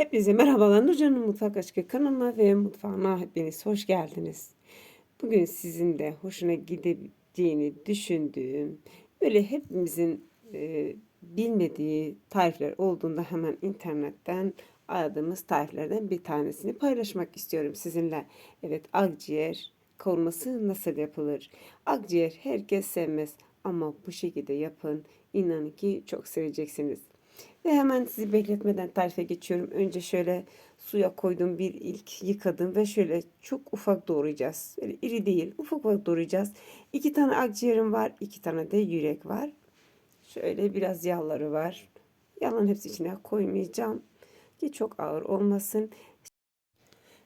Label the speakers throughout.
Speaker 1: Hepinize merhabalar. Nurcan'ın Mutfak Aşkı kanalına ve mutfağına hepiniz hoş geldiniz. Bugün sizin de hoşuna gideceğini düşündüğüm, böyle hepimizin e, bilmediği tarifler olduğunda hemen internetten aradığımız tariflerden bir tanesini paylaşmak istiyorum sizinle. Evet, akciğer kavurması nasıl yapılır? Akciğer herkes sevmez ama bu şekilde yapın. İnanın ki çok seveceksiniz. Ve hemen sizi bekletmeden tarife geçiyorum. Önce şöyle suya koydum bir ilk yıkadım ve şöyle çok ufak doğrayacağız. Böyle iri değil ufak ufak doğrayacağız. İki tane akciğerim var. iki tane de yürek var. Şöyle biraz yağları var. Yağların hepsi içine koymayacağım. Ki çok ağır olmasın.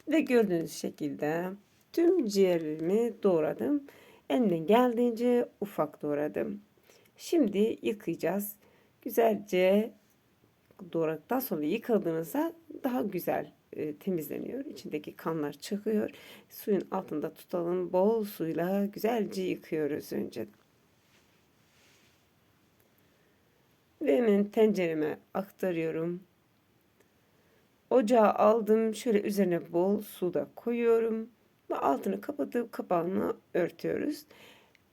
Speaker 1: Ve gördüğünüz şekilde tüm ciğerlerimi doğradım. Elimden geldiğince ufak doğradım. Şimdi yıkayacağız. Güzelce doğradıktan sonra yıkadığınızda daha güzel e, temizleniyor. İçindeki kanlar çıkıyor. Suyun altında tutalım. Bol suyla güzelce yıkıyoruz önce. Ve hemen tencereme aktarıyorum. Ocağa aldım. Şöyle üzerine bol su da koyuyorum. Ve altını kapatıp kapağını örtüyoruz.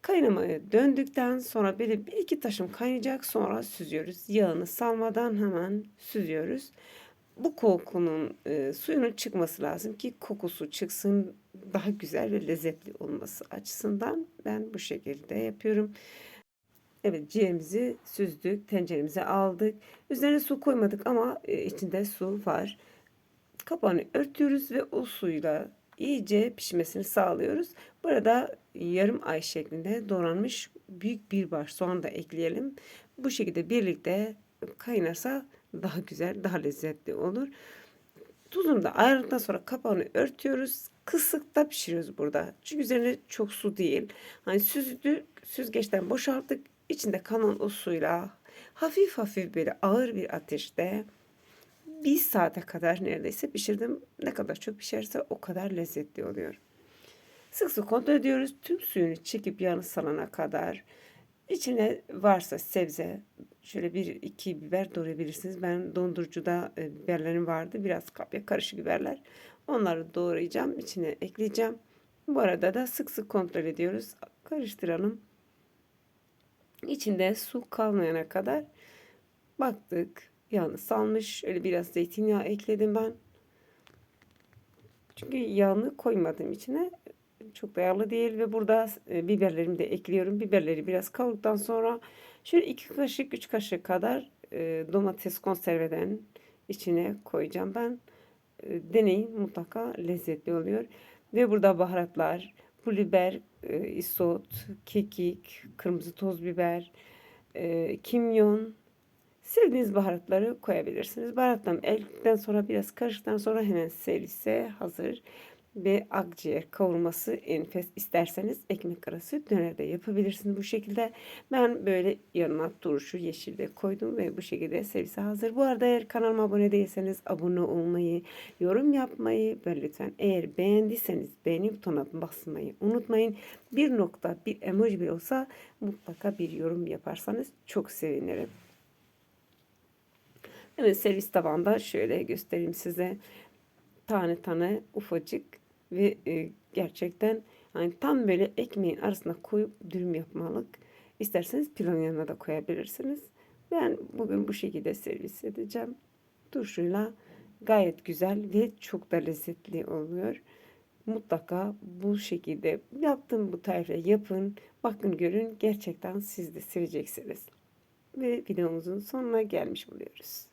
Speaker 1: Kaynamaya döndükten sonra böyle bir iki taşım kaynayacak sonra süzüyoruz. Yağını salmadan hemen süzüyoruz. Bu kokunun e, suyunun çıkması lazım ki kokusu çıksın daha güzel ve lezzetli olması açısından ben bu şekilde yapıyorum. Evet ciğerimizi süzdük, tenceremize aldık. Üzerine su koymadık ama e, içinde su var. Kapağını örtüyoruz ve o suyla iyice pişmesini sağlıyoruz. Burada yarım ay şeklinde doğranmış büyük bir baş soğan da ekleyelim. Bu şekilde birlikte kaynarsa daha güzel, daha lezzetli olur. Tuzunu da ayırdıktan sonra kapağını örtüyoruz. Kısıkta pişiriyoruz burada. Çünkü üzerine çok su değil. Hani süzdük, süzgeçten boşalttık. İçinde kalan o suyla hafif hafif böyle ağır bir ateşte bir saate kadar neredeyse pişirdim. Ne kadar çok pişerse o kadar lezzetli oluyor. Sık sık kontrol ediyoruz. Tüm suyunu çekip yağını salana kadar. İçine varsa sebze, şöyle bir iki biber doğrayabilirsiniz. Ben dondurucuda e, biberlerim vardı. Biraz kapya karışık biberler. Onları doğrayacağım. içine ekleyeceğim. Bu arada da sık sık kontrol ediyoruz. Karıştıralım. İçinde su kalmayana kadar baktık yağını salmış. Öyle biraz zeytinyağı ekledim ben. Çünkü yağını koymadım içine. Çok da değil ve burada e, biberlerimi de ekliyorum. Biberleri biraz kavurduktan sonra şöyle iki kaşık üç kaşık kadar e, domates konserveden içine koyacağım ben. E, deneyin mutlaka lezzetli oluyor. Ve burada baharatlar, pul biber, isot, kekik, kırmızı toz biber, kimyon, Sevdiğiniz baharatları koyabilirsiniz. Baharattan eldikten sonra biraz karıştıktan sonra hemen servise hazır. Ve akciğer kavurması enfes isterseniz ekmek arası döner de yapabilirsiniz bu şekilde. Ben böyle yanına turşu yeşil de koydum ve bu şekilde servise hazır. Bu arada eğer kanalıma abone değilseniz abone olmayı, yorum yapmayı ve lütfen eğer beğendiyseniz beğeni butonuna basmayı unutmayın. Bir nokta bir emoji bile olsa mutlaka bir yorum yaparsanız çok sevinirim. Evet servis tabanda şöyle göstereyim size. Tane tane ufacık ve e, gerçekten yani tam böyle ekmeğin arasına koyup dürüm yapmalık. İsterseniz pilav yanına da koyabilirsiniz. Ben bugün bu şekilde servis edeceğim. Turşuyla gayet güzel ve çok da lezzetli oluyor. Mutlaka bu şekilde yaptım bu tarife yapın. Bakın görün gerçekten siz de seveceksiniz. Ve videomuzun sonuna gelmiş buluyoruz.